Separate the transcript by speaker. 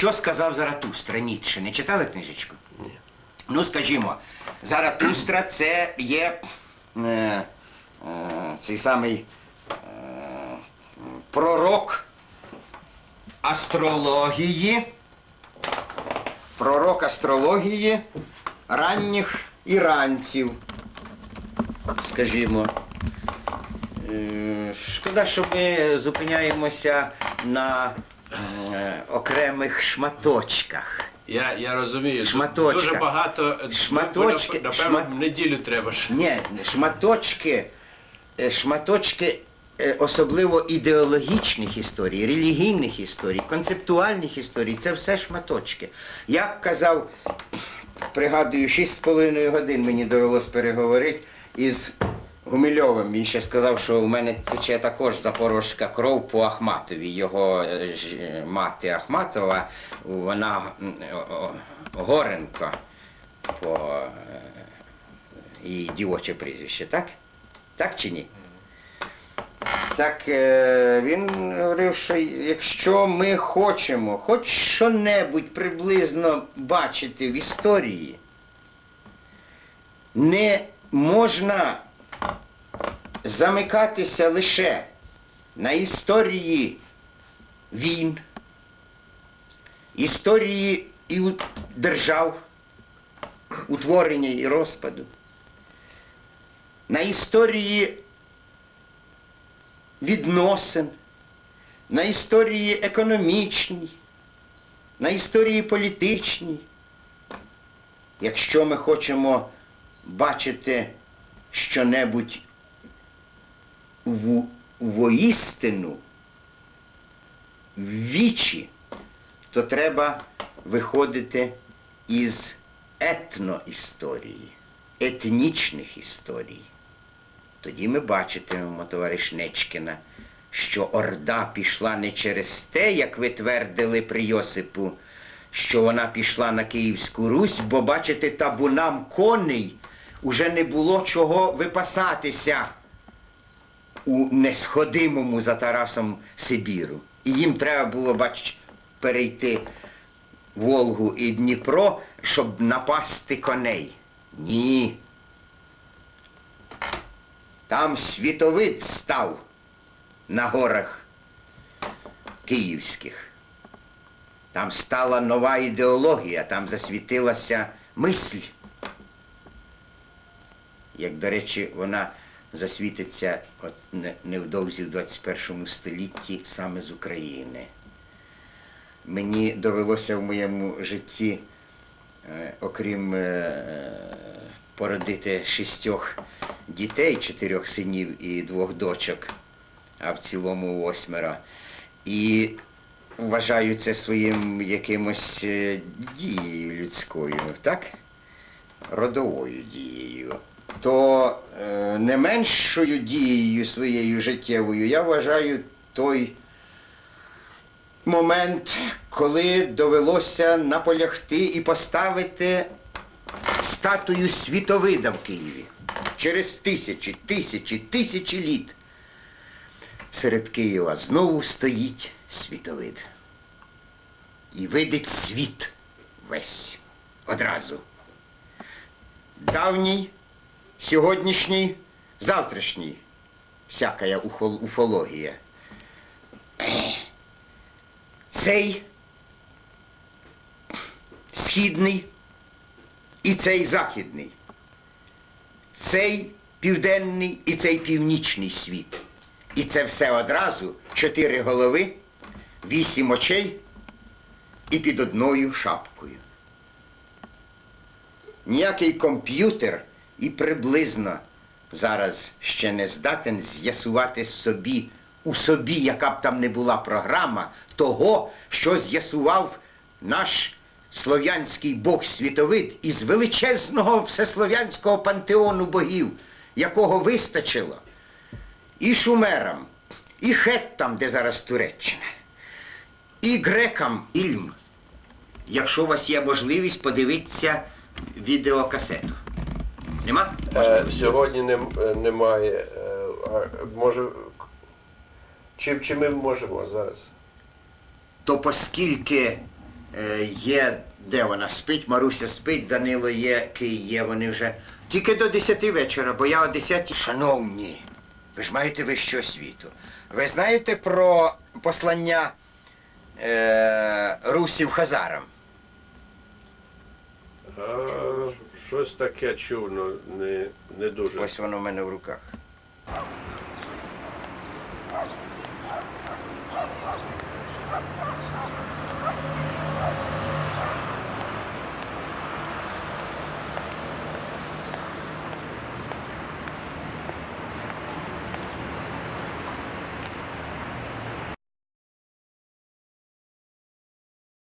Speaker 1: Що сказав Заратустра Ніцше? Не читали книжечку? Ні. Ну, скажімо, Заратустра це є е, е, цей самий е, пророк астрології, пророк астрології ранніх іранців, скажімо. Е, Шкода, що ми зупиняємося на е, окремих шматочках.
Speaker 2: Я, я розумію.
Speaker 1: Шматочка.
Speaker 2: Дуже багато.
Speaker 1: Шматочки,
Speaker 2: Напевно,
Speaker 1: шма-
Speaker 2: неділю треба ж.
Speaker 1: Ні, шматочки, е, шматочки е, особливо ідеологічних історій, релігійних історій, концептуальних історій це все шматочки. Як казав, пригадую, 6,5 годин мені довелось переговорити із Гумильовим. Він ще сказав, що у мене тече також запорожська кров по Ахматові. Його е, е, мати Ахматова, вона Горенко по е, і дівоче прізвище, так? Так чи ні? Так він говорив, що якщо ми хочемо хоч що-небудь приблизно бачити в історії, не можна замикатися лише на історії війн, історії і держав, утворення і розпаду, на історії відносин, на історії економічній, на історії політичній. Якщо ми хочемо бачити щонебудь в, воістину, вічі, то треба виходити із етноісторії, етнічних історій. Тоді ми бачитимемо, товариш Нечкіна, що Орда пішла не через те, як ви твердили при Йосипу, що вона пішла на Київську Русь, бо бачите, табунам коней уже не було чого випасатися у несходимому за Тарасом Сибіру. І їм треба було, бач, перейти Волгу і Дніпро, щоб напасти коней. Ні. Там світовид став на горах київських. Там стала нова ідеологія, там засвітилася мисль. Як, до речі, вона засвітиться от невдовзі в 21 столітті саме з України. Мені довелося в моєму житті, е, окрім е, породити шістьох дітей, чотирьох синів і двох дочок, а в цілому восьмеро. І вважаю це своїм якимось е, дією людською, так? Родовою дією. То не меншою дією своєю життєвою я вважаю той момент, коли довелося наполягти і поставити статую світовида в Києві. Через тисячі, тисячі, тисячі літ серед Києва знову стоїть світовид. І видить світ весь одразу. Давній, сьогоднішній, завтрашній. Всякая уфологія. Цей східний і цей західний. Цей південний і цей північний світ. І це все одразу чотири голови, вісім очей і під одною шапкою. Ніякий комп'ютер і приблизно зараз ще не здатен з'ясувати собі у собі, яка б там не була програма, того, що з'ясував наш слов'янський бог світовид із величезного всеслов'янського пантеону богів, якого вистачило і шумерам, і хеттам, де зараз Туреччина, і грекам ільм. Якщо у вас є можливість, подивитися відеокасету. Нема?
Speaker 2: Е, сьогодні не, е, немає. Е, може. Чи, чи ми можемо зараз?
Speaker 1: То оскільки Е, є, де вона спить, Маруся спить, Данило є, Кий є, вони вже. Тільки до 10 вечора, бо я о 10. Шановні, ви ж маєте вищу освіту. Ви знаєте про послання е, русів Хазарам?
Speaker 2: А, щось таке чув, ну не, не дуже.
Speaker 1: Ось воно в мене в руках.